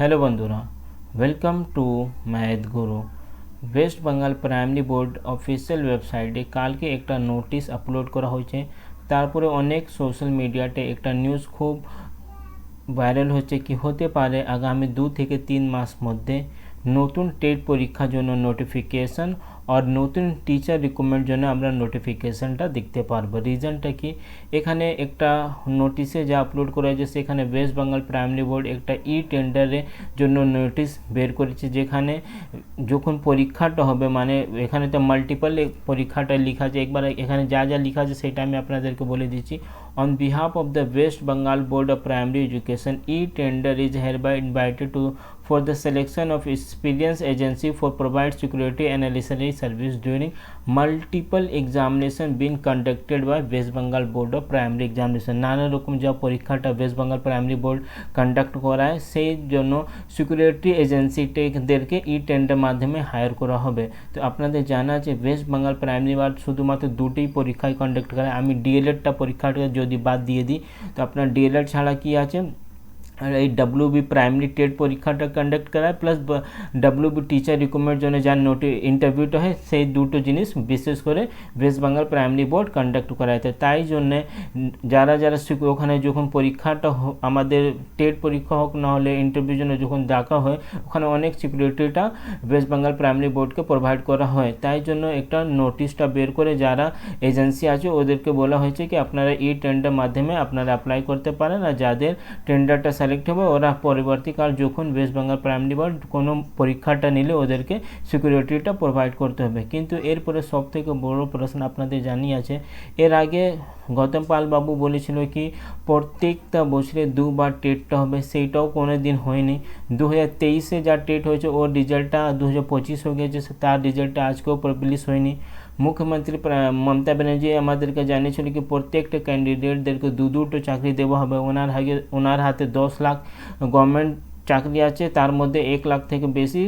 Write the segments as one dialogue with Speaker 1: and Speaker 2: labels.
Speaker 1: Hello বন্ধুরা welcome to math guru West Bengal primary board official ওয়েবসাইটে কালকে একটা নোটিশ আপলোড করা হয়েছে। তারপরে অনেক সোশ্যাল মিডিয়াতে একটা নিউজ খুব ভাইরাল হচ্ছে কি হতে পারে আগামী দু থেকে তিন মাস মধ্যে। নতুন টেট পরীক্ষার জন্য নোটিফিকেশন আর নতুন টিচার রিক্রুটমেন্ট জন্য আমরা নোটিফিকেশনটা দেখতে পারব। রিজনটা কি? এখানে একটা নোটিশে যা আপলোড করা হয়েছে, সেখানে ওয়েস্ট বেঙ্গল প্রাইমারি বোর্ড একটা ই টেন্ডারের জন্য নোটিশ বের করেছে, যেখানে যখন পরীক্ষাটা হবে মানে এখানে তো মাল্টিপল পরীক্ষাটা লেখা আছে, একবার এখানে যা যা লেখা আছে, সেটা আমি আপনাদেরকে বলে দিচ্ছি। On behalf of the West Bengal board of primary education e tender is hereby invited to, for the selection of experienced agency for provide security and necessary service during multiple examination being conducted by West Bengal Board of Primary Examination. নানা রকম যা পরীক্ষাটা West Bengal primary board conduct করায়, সেই জন্য security এজেন্সিদেরকে e tender মাধ্যমে hire করা হবে। তো আপনাদের জানা আছে ওয়েস্ট বেঙ্গল প্রাইমারি বোর্ড শুধুমাত্র দুটোই পরীক্ষায় কন্ডাক্ট করে। আমি ডিএলএডটা পরীক্ষাটা যদি বাদ দিয়ে দিই, তো আপনার ডিএলএড ছাড়া কি আছে? এই ডাব্লিউ বি প্রাইমারি টেট পরীক্ষাটা কন্ডাক্ট করায় plus W B teacher recruitment জন্য যার নোটি ইন্টারভিউটা হয়, সেই দুটো জিনিস বিশেষ করে West Bengal primary board conduct করায়। তাই জন্যে যারা যারা ওখানে যখন পরীক্ষাটা আমাদের টেট পরীক্ষা হোক, না হলে ইন্টারভিউ জন্য যখন ডাকা হয়, ওখানে অনেক সিকিউরিটিটা ওয়েস্ট বেঙ্গল প্রাইমারি বোর্ডকে প্রোভাইড করা হয়। তাই জন্য একটা নোটিশটা বের করে যারা এজেন্সি আছে, ওদেরকে বলা হয়েছে কি, আপনারা এই টেন্ডার মাধ্যমে আপনারা অ্যাপ্লাই করতে পারেন, আর যাদের টেন্ডারটা সিলেক্ট হবে। ওরা পরবর্তীকাল যখন ওয়েস্ট বেঙ্গল প্রাইমারি বোর্ড কোনো পরীক্ষাটা নিলে ওদেরকে সিকিউরিটিটা প্রোভাইড করতে হবে। কিন্তু এরপরে সব থেকে বড়ো প্রশ্ন আপনাদের জানিয়ে আছে। এর আগে গৌতম পাল বাবু বলেছিল কি, প্রত্যেকটা বছরে দুবার টেটটা হবে, সেইটাও কোনো দিন হয়নি। দু হাজার তেইশে যা টেট হয়েছে, ওর রেজাল্টটা দু হাজার পঁচিশ হয়ে গেছে, তার রেজাল্টটা আজকেও পাবলিশ হয়নি। মুখ্যমন্ত্রী মমতা ব্যানার্জি আমাদেরকে জানিয়েছিল কি প্রত্যেকটা ক্যান্ডিডেটদেরকে দু দুটো চাকরি দেওয়া হবে। ওনার হাতে ওনার হাতে দশ লাখ গভর্নমেন্ট চাকরি আছে, তার মধ্যে এক লাখ থেকে বেশি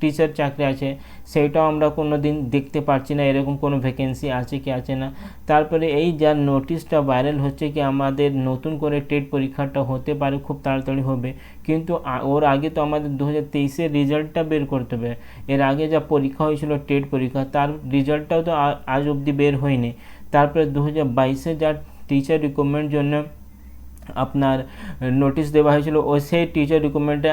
Speaker 1: টিচার চাকরি আছে সেইটাও আমরা কোনো দিন দেখতে পাচ্ছি না, এরকম কোনো ভ্যাকেন্সি আছে কি আছে না। তারপরে এই যার নোটিশটা ভাইরাল হচ্ছে কি আমাদের নতুন করে টেট পরীক্ষাটা হতে পারে, খুব তাড়াতাড়ি হবে। কিন্তু ওর আগে তো আমাদের দু হাজার তেইশের রেজাল্টটা বের করতে হবে। এর আগে যা পরীক্ষা হয়েছিল টেট পরীক্ষা, তার রেজাল্টটাও তো আজ অবধি বের হয়নি। তারপরে দু হাজার বাইশে যা টিচার রিক্রুটমেন্ট জন্য আপনার নোটিশ দেওয়া হয়েছিল ও সেই টিচার রিক্রুটমেন্টে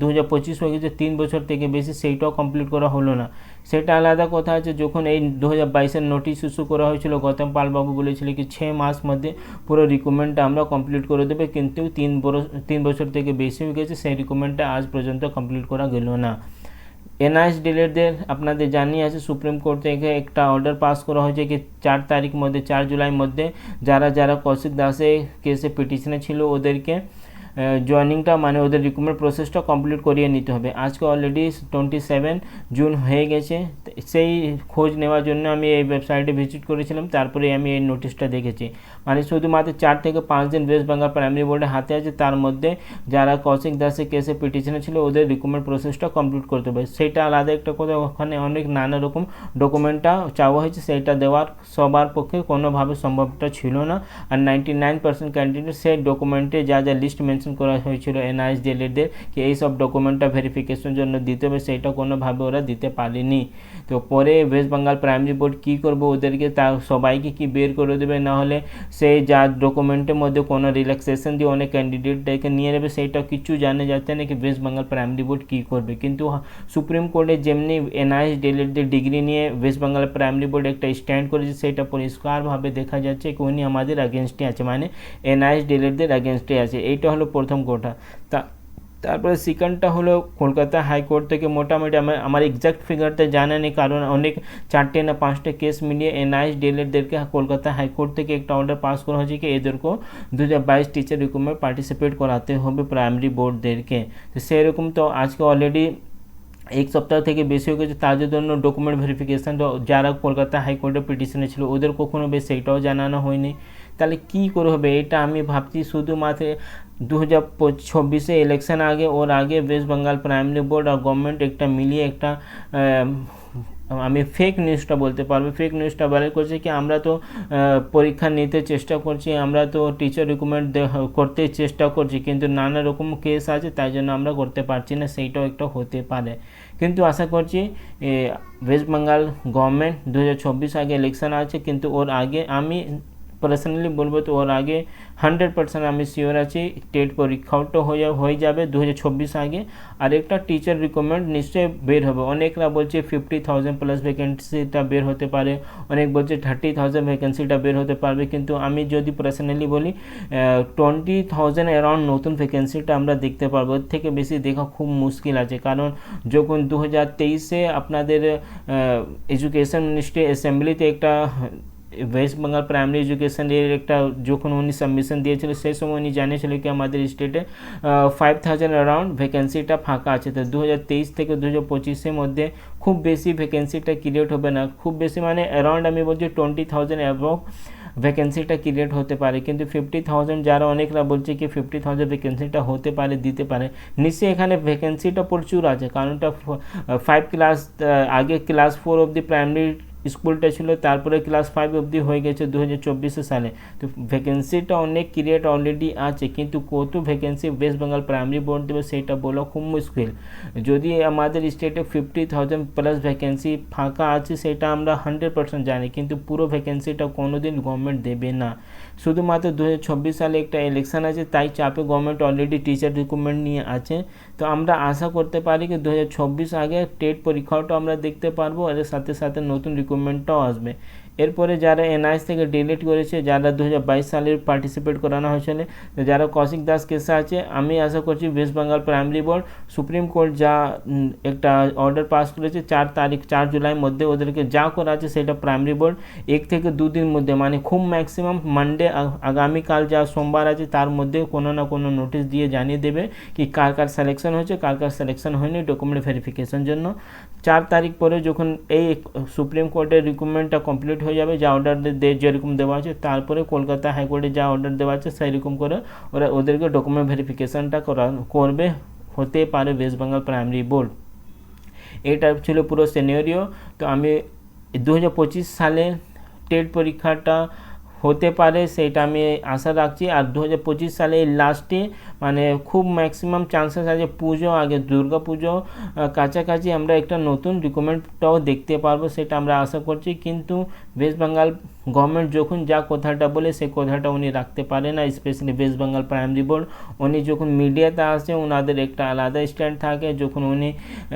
Speaker 1: দু হাজার পঁচিশ হয়ে গেছে, তিন বছর থেকে বেশি সেইটাও কমপ্লিট করা হলো না। সেটা আলাদা কথা আছে, যখন এই দু হাজার বাইশের নোটিশ ইস্যু করা হয়েছিল, গৌতম পালবাবু বলেছিল কি ছ মাস মধ্যে পুরো রিক্রুটমেন্টটা আমরা কমপ্লিট করে দেবে, কিন্তু তিন বছর তিন বছর থেকে বেশি হয়ে গেছে, সেই রিক্রুটমেন্টটা আজ পর্যন্ত কমপ্লিট করা গেল না। এনআইএস ডিলেটদের আপনাদের জানিয়ে আছে, সুপ্রিম কোর্ট থেকে একটা অর্ডার পাস করা হয়েছে কি চার তারিখ মধ্যে, চার জুলাই মধ্যে। যারা যারা কৌশিক দাসে কেসে পিটিশনে ছিল ওদেরকে জয়নিংটা মানে ওদের রিক্রুটমেন্ট প্রসেসটা কমপ্লিট করিয়ে নিতে হবে। আজকে অলরেডি টোয়েন্টি সেভেন জুন হয়ে গেছে। সেই খোঁজ নেওয়ার জন্য আমি এই ওয়েবসাইটে ভিজিট করেছিলাম, তারপরে আমি এই নোটিশটা দেখেছি। মানে শুধুমাত্র চার থেকে পাঁচ দিন ওয়েস্ট বেঙ্গল প্রাইমারি বোর্ডে হাতে আছে, তার মধ্যে যারা কৌশিক দাসের কেসে পিটিশনে ছিল, ওদের রিক্রুটমেন্ট প্রসেসটা কমপ্লিট করতে হবে। সেইটা আলাদা একটা কথা, ওখানে অনেক নানা রকম ডকুমেন্টটা চাওয়া হয়েছে সেইটা দেওয়ার সবার পক্ষে কোনোভাবে সম্ভবটা ছিল না। আর নাইনটি নাইন পার্সেন্ট ক্যান্ডিডেট সেই ডকুমেন্টে যা যা লিস্ট মেনশন করা হয়েছিল এনআইএস ডিএলএডদের কি এই সব ডকুমেন্টটা ভেরিফিকেশন জন্য দিতে হবে সেইটা কোনোভাবে ওরা দিতে পারেনি। তো পরে ওয়েস্ট বেঙ্গল প্রাইমারি বোর্ড কী করবে ওদেরকে তা সবাইকে কি বের করে দেবে? না হলে সেই যা ডকুমেন্টের মধ্যে কোনো রিল্যাক্সেশন দিয়ে অনেক ক্যান্ডিডেটদেরকে নিয়ে নেবে সেইটা কিছু জানে যাচ্ছে না কি ওয়েস্ট বেঙ্গল প্রাইমারি বোর্ড কী করবে। কিন্তু সুপ্রিম কোর্টে যেমনি এনআইএস ডিএলএডদের ডিগ্রি নিয়ে ওয়েস্ট বেঙ্গল প্রাইমারি বোর্ড একটা স্ট্যান্ড করেছে, সেটা পরিষ্কারভাবে দেখা যাচ্ছে কি উনি আমাদের অ্যাগেনস্টে আছে মানে এনআইএস ডিএলএডদের অ্যাগেনস্টে আছে। এইটা হলো প্রথম কোটা। তা, তারপরে সেকেন্ডটা হলো কলকাতা হাইকোর্ট থেকে মোটামুটি আমার আমার এক্সাক্ট ফিগারটা জানা নেই, কারণ অনেক চারটে না পাঁচটা কেস মিলিয়ে এনআইএস ডিএলএডদেরকে কলকাতা হাইকোর্ট থেকে একটা অর্ডার পাস করা হয়েছে কি, এদেরকেও দু হাজার বাইশ টিচার রিক্রুটমেন্ট পার্টিসিপেট করাতে হবে প্রাইমারি বোর্ডদেরকে তো সেরকম তো আজকে অলরেডি এক সপ্তাহ থেকে বেশি হয়ে গেছে তাদের জন্য ডকুমেন্ট ভেরিফিকেশান যারা কলকাতা হাইকোর্টের পিটিশনে ছিল, ওদের কখনো বেশ সেইটাও জানানো হয়নি। তাহলে কী করে হবে? এটা আমি ভাবছি শুধুমাত্র দু হাজার চব্বিশে ইলেকশন আগে, ওর আগে ওয়েস্ট বেঙ্গল প্রাইমারি বোর্ড আর গভর্নমেন্ট একটা মিলিয়ে একটা আমি ফেক নিউজটা বলতে পারব। ফেক নিউজটা ভাইরাল করছে কি, আমরা তো পরীক্ষা নিতে চেষ্টা করছি, আমরা তো টিচার রিকমেন্ড করতে চেষ্টা করছি, কিন্তু নানা রকম কেস আছে, তাই জন্য আমরা করতে পারছি না, সেইটাও একটা হতে পারে। কিন্তু আশা করছি ওয়েস্ট বেঙ্গল গভর্নমেন্ট দু আগে ইলেকশন আছে, কিন্তু ওর আগে আমি পার্সোনালি বলব তো, ওর আগে হান্ড্রেড পার্সেন্ট আমি শিওর আছি টেট পরীক্ষাটা হয়ে হয়ে যাবে দু আগে। আর একটা টিচার রিকমেন্ড নিশ্চয়ই বের হবে। অনেকরা বলছে ফিফটি থাউজেন্ড প্লাস ভ্যাকেন্সিটা বের হতে পারে। অনেক বলছে থার্টি থাউজেন্ড ভ্যাকেন্সিটা বের হতে পারবে। কিন্তু আমি যদি পার্সোনালি বলি টোয়েন্টি থাউজেন্ড অ্যারাউন্ড নতুন ভ্যাকেন্সিটা আমরা দেখতে পারব। এর থেকে বেশি দেখা খুব মুশকিল আছে। কারণ যখন দু হাজার তেইশে আপনাদের এডুকেশন মিনিস্ট্রি অ্যাসেম্বলিতে একটা ওয়েস্ট বেঙ্গল প্রাইমারি এডুকেশনের একটা যখন উনি সাবমিশন দিয়েছিল, সেই সময় উনি জানিয়েছিল কি আমাদের স্টেটে ফাইভ থাউজেন্ড অ্যারাউন্ড ভ্যাকেন্সিটা ফাঁকা আছে। তো দু থেকে দু হাজার মধ্যে খুব বেশি ভ্যাকেন্সিটা ক্রিয়েট হবে না। খুব বেশি মানে অ্যারাউন্ড আমি বলছি টোয়েন্টি থাউজেন্ড অ্যাবভ ভ্যাকেন্সিটা ক্রিয়েট হতে পারে। কিন্তু ফিফটি থাউজেন্ড যারা অনেকরা বলছে কি ফিফটি থাউজেন্ড ভ্যাকেন্সিটা হতে পারে, দিতে পারে। নিশ্চয়ই এখানে ভ্যাকেন্সিটা প্রচুর আছে। কারণটা ফাইভ ক্লাস আগে ক্লাস ফোর অবধি প্রাইমারি স্কুলটা ছিল, তারপরে ক্লাস ফাইভ অবধি হয়ে গেছে দু সালে। তো ভ্যাকেন্সিটা অনেক ক্রিয়েট অলরেডি আছে, কিন্তু কত vacancy West Bengal primary board দেবে সেটা বলা খুব মুশকিল। যদি আমাদের স্টেটে ফিফটি থাউজেন্ড প্লাস ভ্যাকেন্সি ফাঁকা আছে, সেটা আমরা হান্ড্রেড পার্সেন্ট জানি, কিন্তু পুরো ভ্যাকেন্সিটা কোনোদিন গভর্নমেন্ট দেবে না। শুধুমাত্র দু হাজার চব্বিশ সালে একটা ইলেকশন আছে, তাই চাপে গভর্নমেন্ট অলরেডি টিচার রিক্রুটমেন্ট নিয়ে আছে। তো আমরা আশা করতে পারি কি দু হাজার চব্বিশ আগে টেট পরীক্ষাটাও আমরা দেখতে পারব, এর সাথে সাথে নতুন রিক্রুটমেন্টটাও আসবে। এরপরে যারা এনআইএস থেকে ডিলিট করেছে, যারা দু হাজার বাইশ সালের পার্টিসিপেট করানো হয়েছিল যারা কৌশিক দাস কেসে আছে, আমি আশা করছি West Bengal primary board Supreme Court যা একটা অর্ডার পাস করেছে, চার তারিখ, চার জুলাইয়ের মধ্যে ওদেরকে যা করা আছে সেটা প্রাইমারি বোর্ড এক থেকে দুদিনের মধ্যে মানে খুব ম্যাক্সিমাম মানডে আগামীকাল যা সোমবার আছে তার মধ্যে কোনো না কোনো নোটিশ দিয়ে জানিয়ে দেবে কি কার কার সিলেকশন হয়েছে, কার কার সিলেকশন হয়নি ডকুমেন্ট ভেরিফিকেশন জন্য। চার তারিখ পরে যখন এই সুপ্রিম কোর্টের রিক্রুটমেন্টটা কমপ্লিট হয়ে যাবে, যা অর্ডার যেরকম দেওয়া আছে, তারপরে কলকাতা হাইকোর্টে যা অর্ডার দেওয়া আছে সেই রকম করে ওরা ওদেরকে ডকুমেন্ট ভেরিফিকেশনটা করা করবে, হতে পারে ওয়েস্ট বেঙ্গল প্রাইমারি বোর্ড এটা ছিল পুরো সিনেরিও তো আমি দু হাজার পঁচিশ সালে টেট পরীক্ষাটা হতে পারে, সেটা আমি আশা রাখছি। আর দু হাজার পঁচিশ সালে এই লাস্টে মানে খুব ম্যাক্সিমাম চান্সেস আছে পুজো, আগে দুর্গা পুজো কাছাকাছি আমরা একটা নতুন ডকুমেন্টটাও দেখতে পারব, সেটা আমরা আশা করছি। কিন্তু ওয়েস্ট বেঙ্গল গভর্নমেন্ট যখন যা কথাটা বলে, সেই কথাটা উনি রাখতে পারে না specially West Bengal primary board উনি যখন মিডিয়াতে আসে ওনাদের একটা আলাদা স্ট্যান্ড থাকে। যখন উনি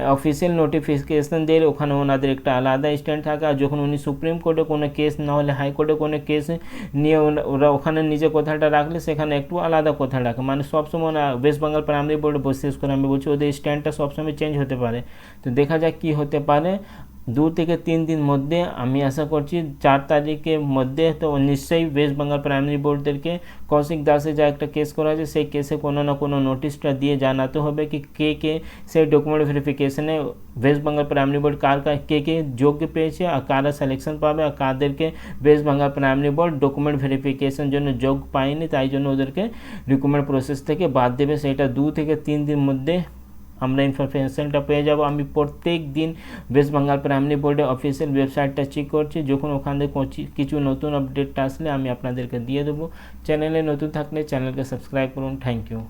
Speaker 1: অফিসিয়াল নোটিফিকেশন দেয়, ওখানে ওনাদের একটা আলাদা স্ট্যান্ড থাকে। আর যখন উনি সুপ্রিম কোর্টে কোনো কেস না হলে হাইকোর্টে কোনো কেস নিয়ে ওরা- ওখানে নিজে কথাটা রাখলে, সেখানে একটু আলাদা কথা রাখে। মানে সবসময় ওয়েস্ট বেঙ্গল প্রাইমারি বোর্ডে বিশেষ করে আমি বলছি, ওদের স্ট্যান্ডটা সবসময় চেঞ্জ হতে পারে। তো দেখা যাক কী হতে পারে। দু থেকে তিন দিন মধ্যে আমি আশা করছি চার তারিখের মধ্যে তো নিশ্চয়ই ওয়েস্ট বেঙ্গল প্রাইমারি বোর্ডদেরকে কৌশিক দাসে যা একটা কেস করা আছে, সেই কেসে কোনো না কোনো নোটিশটা দিয়ে জানাতে হবে কি কে কে সেই ডকুমেন্ট ভেরিফিকেশনে ওয়েস্ট বেঙ্গল প্রাইমারি বোর্ড কার কে কে যোগ্য পেয়েছে আর কারা সিলেকশন পাবে আর কাদেরকে West Bengal primary board document verification জন্য যোগ পায়নি, তাই জন্য ওদেরকে রিক্রুটমেন্ট প্রসেস থেকে বাদ দেবে। সেটা দু থেকে তিন দিন মধ্যে আমরা ইনফরমেশনটা পেয়ে যাব। আমি প্রত্যেক দিন ওয়েস্ট বেঙ্গল প্রাইমারি বোর্ডের অফিসিয়াল ওয়েবসাইটটা চেক করছি। যখন ওখান থেকে কিছু নতুন আপডেটটা আসলে আমি আপনাদেরকে দিয়ে দেবো। চ্যানেলে নতুন থাকলে চ্যানেলকে সাবস্ক্রাইব করুন। Thank you